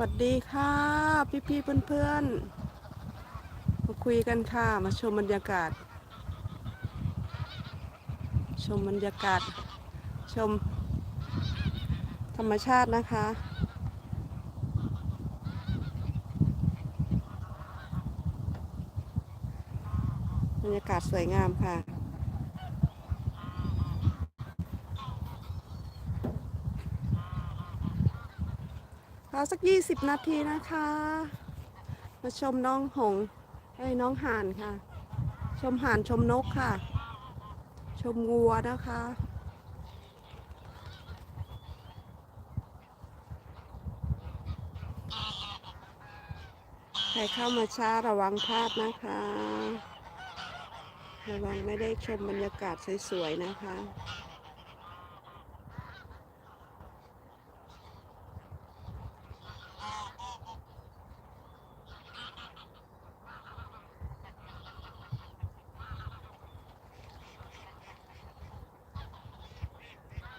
วัสดีค่ะพี่พี่ๆเพื่อนๆ มาคุยกันค่ะ มาชมบรรยากาศ ชมบรรยากาศ ชม ธรรมชาตินะคะ บรรยากาศสวยงามค่ะ รอสัก 20 นาทีนะคะ มาชมน้องหงไอ้น้องห่านค่ะ ชมห่านชมนกค่ะ ชมงัวนะคะใครเข้ามาช้าระวังพลาดนะคะ ระวังไม่ได้ชมบรรยากาศสวยๆนะคะ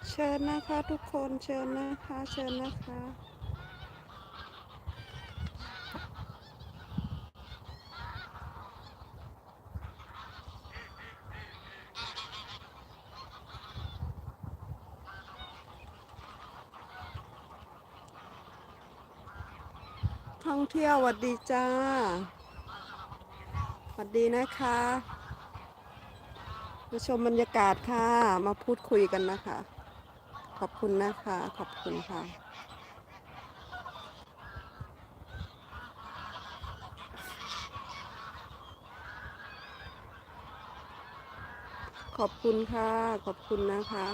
เชิญ นะคะทุกคนเชิญนะคะ เชิญนะคะท่องเที่ยวหวัดดีจ้าหวัดดีนะคะมาชมบรรยากาศค่ะ มาพูดคุยกันนะคะ ขอบคุณนะคะ ขอบคุณค่ะ ขอบคุณค่ะ ขอบคุณนะคะ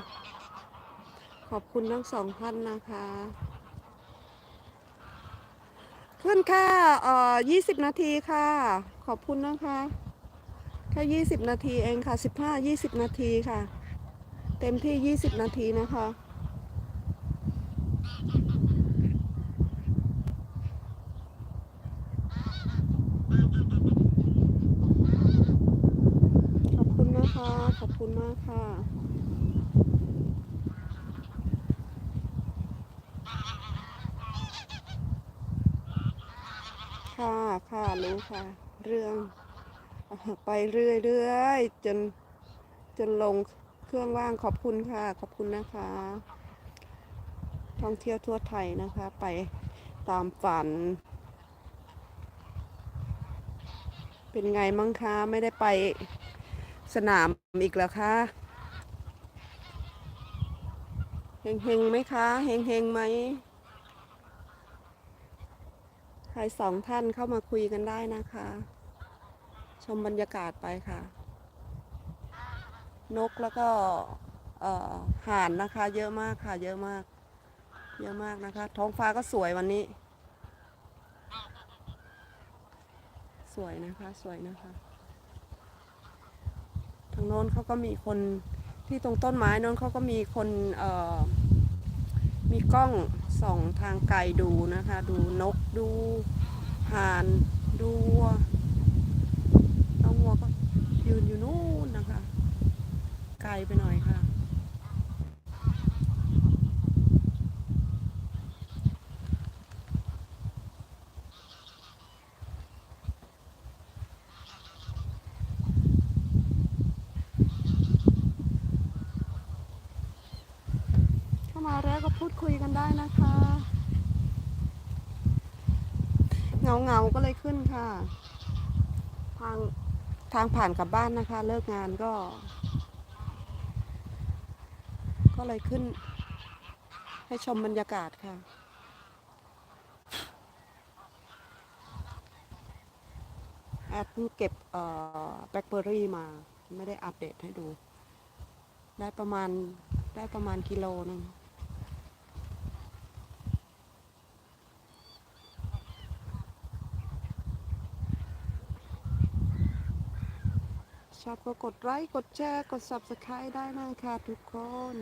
ขอบคุณทั้งสองท่านนะคะ ขึ้นค่ะเอ่อ20นาทีค่ะ ขอบคุณนะคะ แค่20นาทีเองค่ะ15 20นาทีค่ะเต็มที่ 20 นาทีนะคะ ขอบคุณนะคะ ขอบคุณมากค่ะ ค่ะ ค่ะคะ เรื่องไปเรื่อยๆจนจนลงเครื่องว่างขอบคุณค่ะ ขอบคุณนะคะ ท่องเที่ยวทั่วไทยนะคะ ไปตามฝัน เป็นไงมั่งคะ ไม่ได้ไปสนามอีกแล้วคะเฮงเฮงๆไหมคะเฮงเฮงๆไหม ครสองท่านเข้ามาคุยกันได้นะคะ ชมบรรยากาศไปค่ะ นกแล้วก็ห่านนะคะ เยอะมากค่ะ เยอะมาก เยอะมากนะคะ ท้องฟ้าก็สวยวันนี้ สวยนะคะสวยนะคะ ทางโน้นเขาก็มีคนที่ตรงต้นไม้โน้นเขาก็มีคนมีกล้อง ส่องทางไกลดูนะคะ ดูนกดูห่านดูวัวน้องวัวก็ยืนอยู่นู่นนะคะ ไกลไปหน่อยค่ะ เข้ามาแล้วก็ พูดคุยกันได้นะคะเงาเงาก็เลยขึ้นค่ะ ทางทางผ่านกลับบ้านนะคะ เลิกงานก็ ก็เลยขึ้น ให้ชมบรรยากาศค่ะแอดเพิ่งเก็บแบล็คเบอร์รี่มา ไม่ได้อัปเดตให้ดู ได้ประมาณได้ประมาณกิโลนึง ชอบก็กดไลค์กดแชร์กด subscribe ได้นะคะทุกคน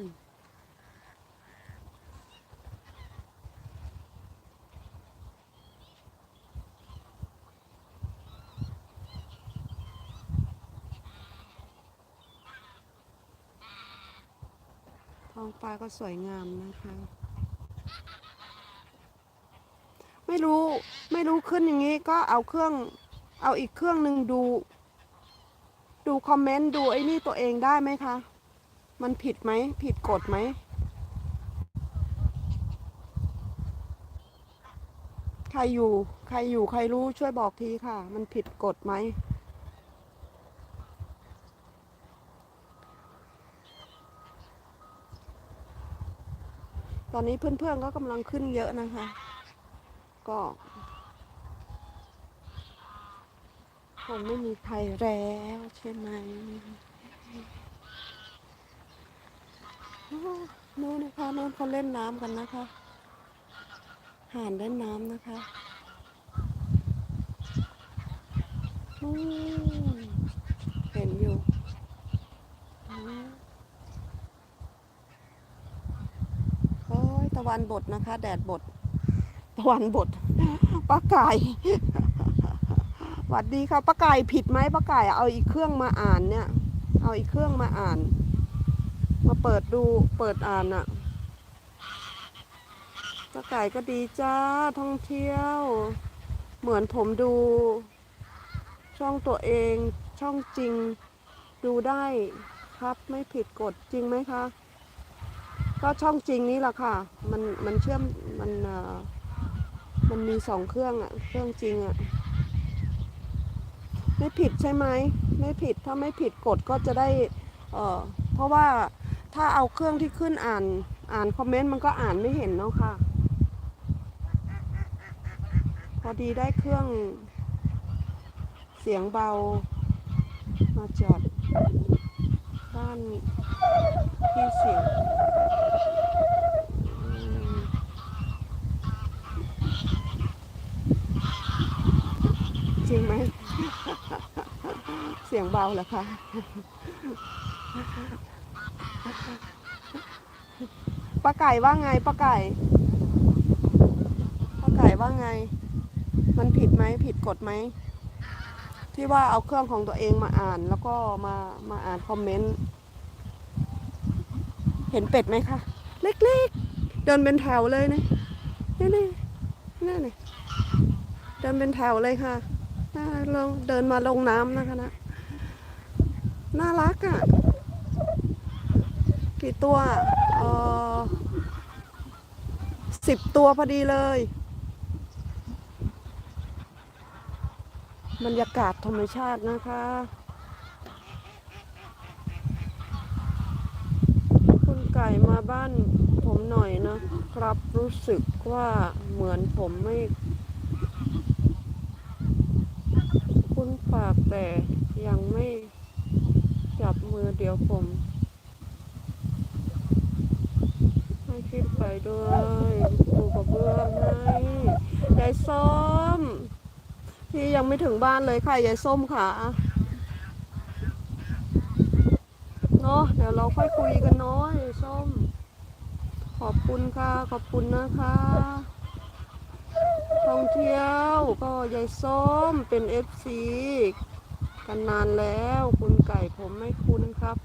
ท้องฟ้าก็สวยงามนะคะ ไม่ไม่รู้ไม่รู้ขึ้นอย่างนี้ก็เอาเครื่องเอาอีกเครื่องหนึ่งดู ดูคอมเมนต์ดูไอ้นี่ตัวเองได้ไหมคะ มันผิดไหม ผิดกฎไหม ใครอยู่ ใครอยู่ใครรู้ช่วยบอกทีค่ะ มันผิดกฎไหม ตอนนี้เพื่อนๆก็กำลังขึ้นเยอะนะคะ ก็ คงไม่มีใครแล้วใช่ไหมนู่นนะคะนู่นเขาเล่นน้ำกันนะคะ ห่านเล่นน้ำนะคะนู่นเห็นอยู่โอ้ยตะวันบดนะคะ แดดบด ตะวันบดป้าไก่ วัดดีค่ะป้าไก่ผิดไหมป้าไก่เอาอีกเครื่องมาอ่านเนี่ย เอาอีกเครื่องมาอ่าน มาเปิดดูเปิดอ่านอะป้าไก่ก็ดีจ้าท่องเที่ยว เหมือนผมดู ช่องตัวเองช่องจริงดูได้ครับไม่ผิดกฎจริงไหมคะ ก็ช่องจริงนี่แหละค่ะ มันมันเชื่อมมันมันมีสองเครื่องอะเครื่องจริงอะ ไม่ผิดใช่ไหมไม่ผิดถ้าไม่ผิดกฎก็จะได้เออเพราะว่าถ้าเอาเครื่องที่ขึ้นอ่านอ่านคอมเมนต์มันก็อ่านไม่เห็นเนาะค่ะ พอดีได้เครื่องเสียงเบามาจอดบ้านที่เสียงจริงไหม เสียงเบาเหรอคะป้าไก่ว่าไงป้าไก่ป้าไก่ว่าไง มันผิดไหมผิดกฎไหม ที่ว่าเอาเครื่องของตัวเองมาอ่าน แล้วก็มามาอ่านคอมเมนต์ เห็นเป็ดไหมคะ เล็กๆ เดินเป็นแถวเลยนะนี่นี่นี่นี่เดินเป็นแถวเลยค่ะ น่าเดินมาลงน้ำนะคะนะ น่ารักอะ่ะ กี่ตัวเออสิบตัวพอดีเลย บรรยากาศธรรมชาตินะคะคุณไก่มาบ้านผมหน่อยนะครับ รู้สึกว่าเหมือนผมไม่ คุ้นปากแต่ยังไม่จับมือเดี๋ยวผมให้ขึ้นไปด้วยปูกระเบื้องให้ยายส้มพี่ยังไม่ถึงบ้านเลยค่ะยายส้มค่ะเนาะเดี๋ยวเราค่อยคุยกันเนาะยายส้ม ขอบคุณค่ะ ขอบคุณนะคะ ท่องเที่ยวก็ยายส้มเป็นเอฟซีกันนานแล้วคุณไก่ผมไม่คุ้นครับ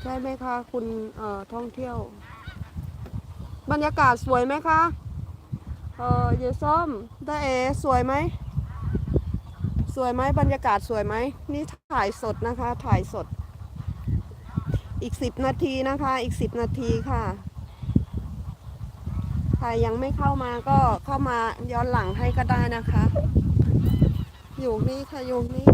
ใช่ไหมคะคุณเอ่อท่องเที่ยว บรรยากาศสวยไหมคะเอ่อยายส้มได้เอสวยไหมสวยไหมบรรยากาศสวยไหมนี่ถ่ายสดนะคะ ถ่ายสด อีกสิบนาทีนะคะ อีกสิบนาทีค่ะ ครยังไม่เข้ามาก็เข้ามาย้อนหลังให้ก็ได้นะคะ อยู่นี่ค่ะอยู่นี่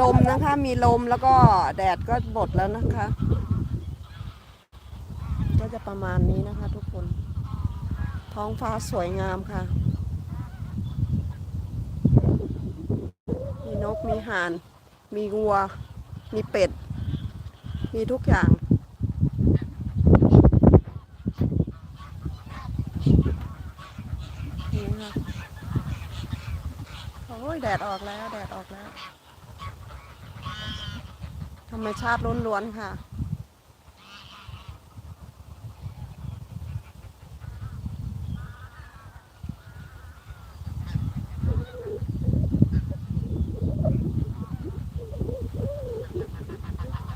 ลมนะคะมีลมแล้วก็แดดก็บดแล้วนะคะ ก็จะประมาณนี้นะคะทุกคน ท้องฟ้าสวยงามค่ะ มีนกมีห่าน มีวัว มีเป็ด มีทุกอย่าง นี่ค่ะโอ้ยแดดออกแล้ว แดดออกแล้ว ธรรมชาติล้วนๆค่ะ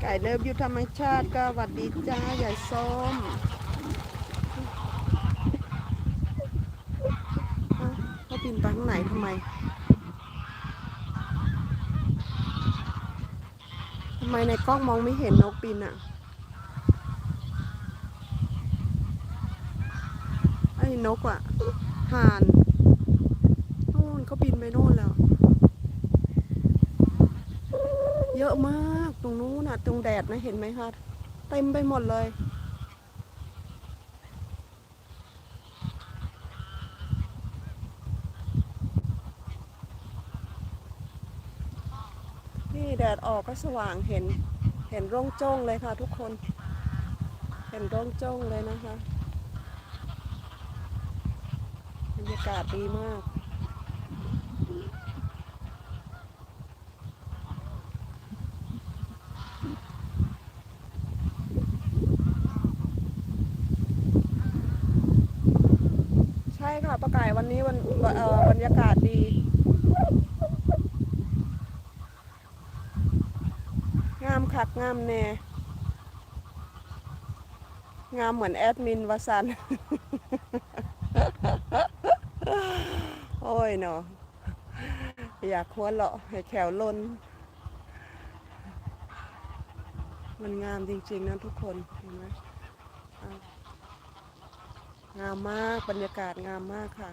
ก่เลิฟอยู่ธรรมชาติก็หวัดดีจ้าใหญ่ส้มเอ้าเขาบินไปข้างไหนทำไมทำไมในกล้องมองไม่เห็นนกบินอะไอ้นกอะห่านโน่นเขาบินไปโน่นแล้ว เยอะมากตรงนู้นน่ะ ตรงแดด นะเห็นไหมคะเต็มไปหมดเลยนี่แดดออกก็สว่างเห็น เห็นร่องจ้งเลยค่ะทุกคน เห็นร่องจ้งเลยนะคะบรรยากาศดีมาก ใช่ค่ะประกายวันนี้วันเอ่อบรรยากาศดี งาม คักงามแน่ งามเหมือนแอดมินวสันโอ้ยเนาะอยากหัวเราะให้แขวล้น มันงามจริงๆนะทุกคนเห็นไหมงามมากบรรยากาศงามมากค่ะ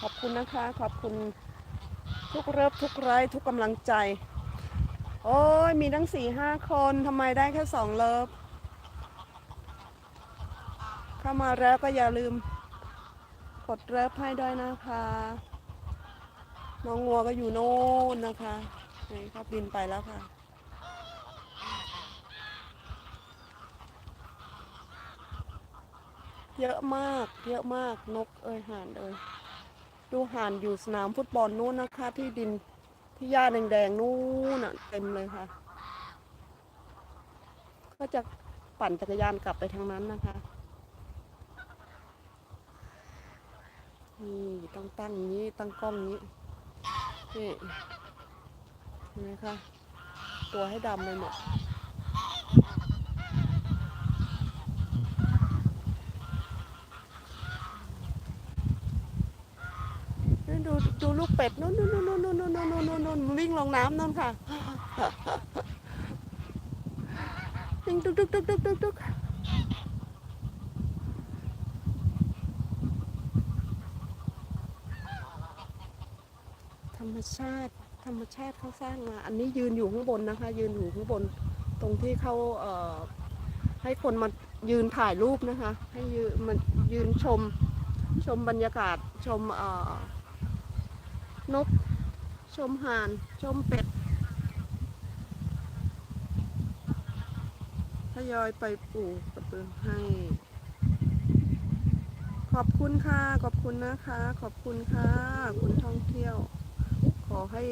ขอบ คุณนะคะ ขอบคุณทุกเริบทุกไลค์ทุกกำลังใจ โอ้ยมีทั้งสี่ห้าคนทำไมได้แค่สองเลิฟเข้ามาแล้วก็อย่าลืมกดเลิฟให้ด้วยนะคะน้องงัวก็อยู่โน่นนะคะนี่เขาบินไปแล้วค่ะเยอะมาก เยอะมาก นกเอ้ยห่านเอ้ย ดูห่านอยู่สนามฟุตบอลนู้นนะคะ ที่ดินที่หญ้าแดงๆนู้นน่ะเต็มเลยค่ะ ก็จะปั่นจักรยานกลับไปทางนั้นนะคะนี่ต้องตั้งนี้ตั้งกล้องนี้นี่นไหมคะ ตัวให้ดำเลยหมด นี่ ดูดูลูกเป็ดนู่นนู่นนู่นนู่นนู่นนู่นนู่นนู่นนู่นวิ่งลงน้ำนั่นค่ะวิ่งตุ๊กตุ๊กตุ๊กตุ๊กตุ๊กตุ๊กธรรมชาติ ธรรมชาติเขาสร้างมา อันนี้ยืนอยู่ข้างบนนะคะ ยืนอยู่ข้างบน ตรงที่เขาเอ่อให้คนมายืนถ่ายรูปนะคะ ให้ยืนมายืนชมชมบรรยากาศชมเอ่อ นก ชมห่าน ชมเป็ด ทยอยไปปลูกกระเบื้องให้ ขอบคุณค่ะ ขอบคุณนะคะ ขอบคุณค่ะ คุณท่องเที่ยว ขอให้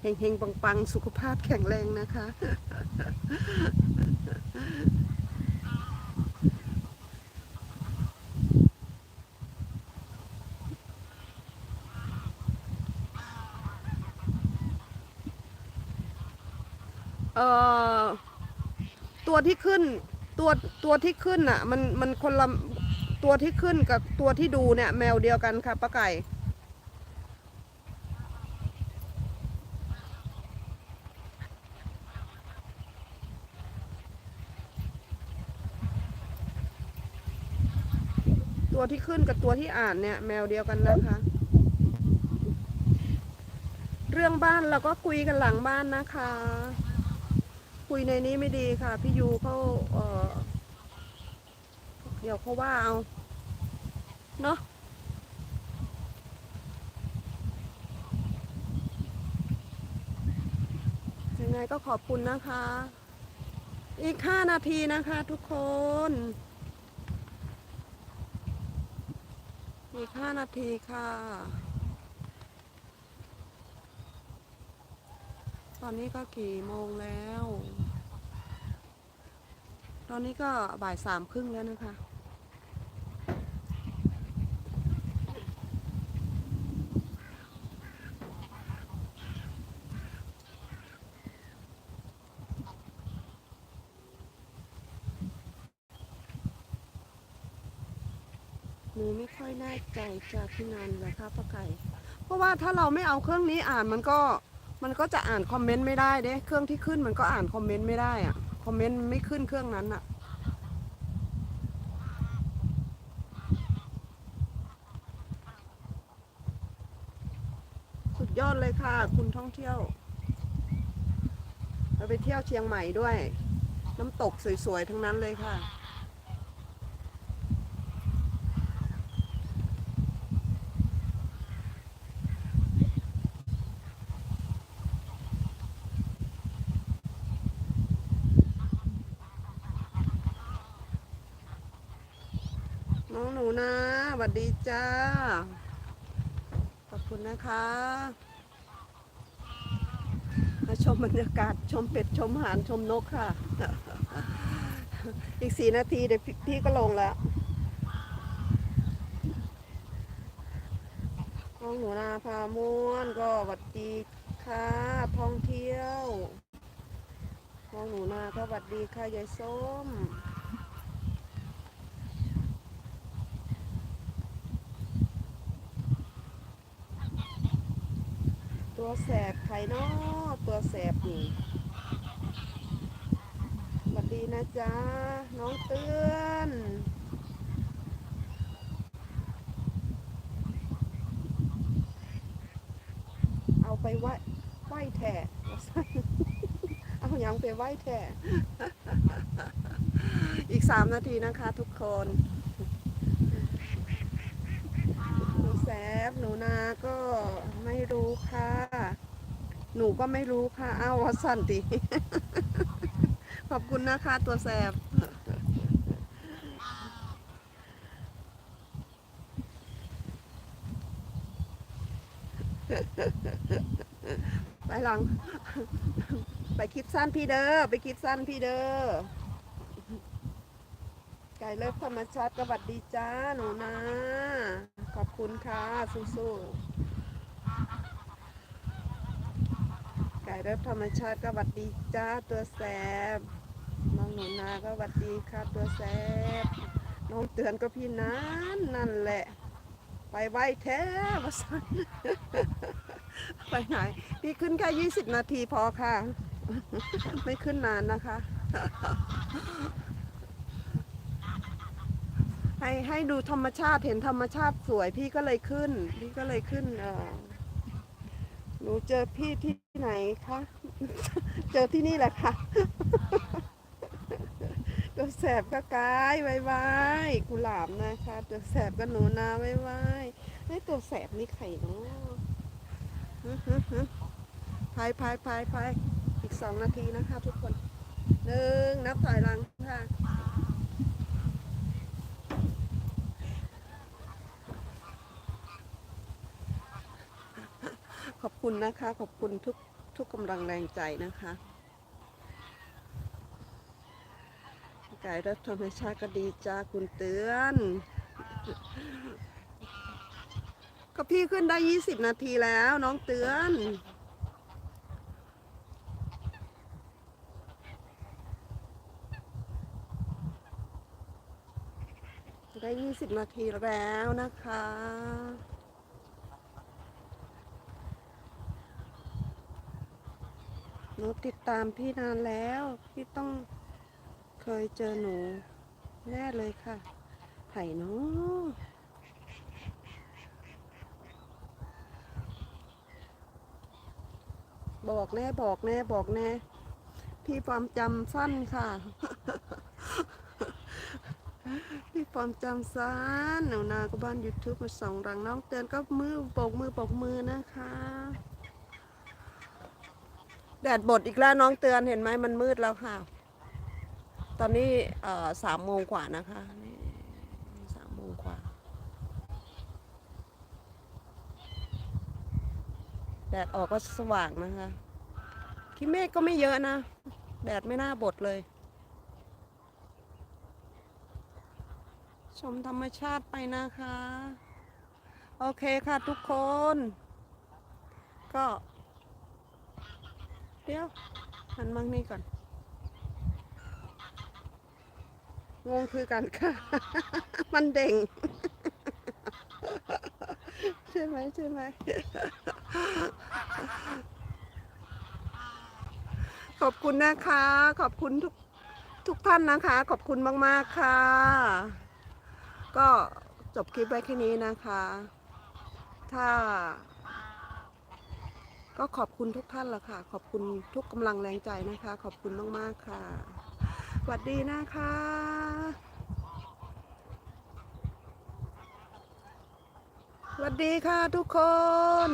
เฮงๆ ปังๆ สุขภาพแข็งแรงนะคะ อ่อตัวที่ขึ้นตัวตัวที่ขึ้นอะ มันมันคนละตัวที่ขึ้นกับตัวที่ดูเนี่ย แมวเดียวกันค่ะป้าไก่ตัวที่ขึ้นกับตัวที่อ่านเนี่ย แมวเดียวกันนะคะ เรื่องบ้านเราก็คุยกันหลังบ้านนะคะ คุยในนี้ไม่ดีค่ะ พี่ยูเขาเออเดี๋ยวเขาว่าเอาเนาะยังไงก็ขอบคุณนะคะ อีกห้านาทีนะคะทุกคน อีกห้านาทีค่ะ ตอนนี้ก็กี่โมงแล้ว ตอนนี้ก็บ่ายสามครึ่งแล้วนะคะ หนูไม่ค่อยแน่ใจจากที่นานนะคะป้าไก่ เพราะว่าถ้าเราไม่เอาเครื่องนี้อ่านมันก็มันก็จะอ่านคอมเมนต์ไม่ได้เด้ เครื่องที่ขึ้นมันก็อ่านคอมเมนต์ไม่ได้อะ คอมเมนต์ไม่ขึ้นเครื่องนั้นอะสุดยอดเลยค่ะ คุณท่องเที่ยว เราไปเที่ยวเชียงใหม่ด้วย น้ำตกสวยๆ ทั้งนั้นเลยค่ะ น้องหนูนะสวัสดีจ้า ขอบคุณนะคะ มาชมบรรยากาศชมเป็ดชมหานชมนกค่ะ อีกสี่นาทีเดี๋ยวพี่พี่ก็ลงแล้วน้องหนูนาพาม่วนก็สวัสดีค่ะท่องเที่ยวน้องหนูนาก็สวัสดีค่ะยายส้ม ตัวแสบไข่นอตัวแสบนี่สวัสดีนะจ๊ะ น้องเตือนเอาไปไหว้ไหว้แท่เอายังไปไหว้แท่อีกสามนาทีนะคะทุกคน หนูแสบหนูนาก็ไม่รู้ค่ะ หนูก็ไม่รู้ค่ะอ้าววัสันติ ขอบคุณนะคะตัวแสบไปหลัง ไปคลิปสั้นพี่เด้อไปคลิปสั้นพี่เด้อไก่เลิฟธรรมชาติก็บัดดีจ้าหนูนะ ขอบคุณค่ะสู้ๆ ไก่เลิฟธรรมชาติก็บัดดีจ้าตัวแสบน้องหนูนาก็บัดดีค่ะตัวแสบน้องเตือนก็พี่นั้นนั่นแหละ ไปไหวแท้มาสันไปไหน พี่ขึ้นแค่ยี่สิบนาทีพอค่ะ ไม่ขึ้นนานนะคะ ให้ให้ดูธรรมชาติเห็นธรรมชาติสวยพี่ก็เลยขึ้น พี่ก็เลยขึ้นเออ หนูเจอพี่ที่ไหนคะ เจอที่นี่แหละค่ะ ตัวแสบก็กายไว้ไว้กุหลาบนะคะ ตัวแสบก็หนูนาไว้ไว้ไอ้ตัวแสบนี่ไข่เนาะฮึฮึฮึพายพายพายพายอีกสองนาทีนะคะทุกคนหนึ่งนับถอยหลัง คุณนะคะ ขอบคุณทุกทุกกำลังแรงใจนะคะไก่รัฐธรรมชาติก็ดีจ้าคุณเตือน ก็พี่ขึ้นได้ 20 นาทีแล้วน้องเตือนได้ 20 นาทีแล้วนะคะ หนูติดตามพี่นานแล้ว พี่ต้องเคยเจอหนู แน่เลยค่ะ ไผ่เนาะบอกแน่บอกแน่บอกแน่ พี่ความจำสั้นค่ะ พี่ความจำสั้นหนูนาก็บ้าน YouTube มาสองรังน้องเตือนก็มือโบกมือโบกมือนะคะ แดดบดอีกแล้วน้องเตือนเห็นไหมมันมืดแล้วค่ะ ตอนนี้สามโมงกว่านะคะนี่สามโมงกว่า แดดออกก็สว่างนะคะที่เมฆก็ไม่เยอะนะ แดดไม่น่าบดเลย ชมธรรมชาติไปนะคะ โอเคค่ะทุกคน ก็ เดี๋ยวหันมังนี่ก่อน งงคือกันค่ะ มันเด่ง ใช่ไหมใช่ไหมขอบคุณนะคะ ขอบคุณทุกทุกท่านนะคะ ขอบคุณมาก ๆ ค่ะ ก็จบคลิปไว้แค่นี้นะคะ ถ้า ก็ขอบคุณทุกท่านละค่ะ ขอบคุณทุกกำลังแรงใจนะคะ ขอบคุณมากๆค่ะสวัสดีนะคะสวัสดีค่ะทุกคน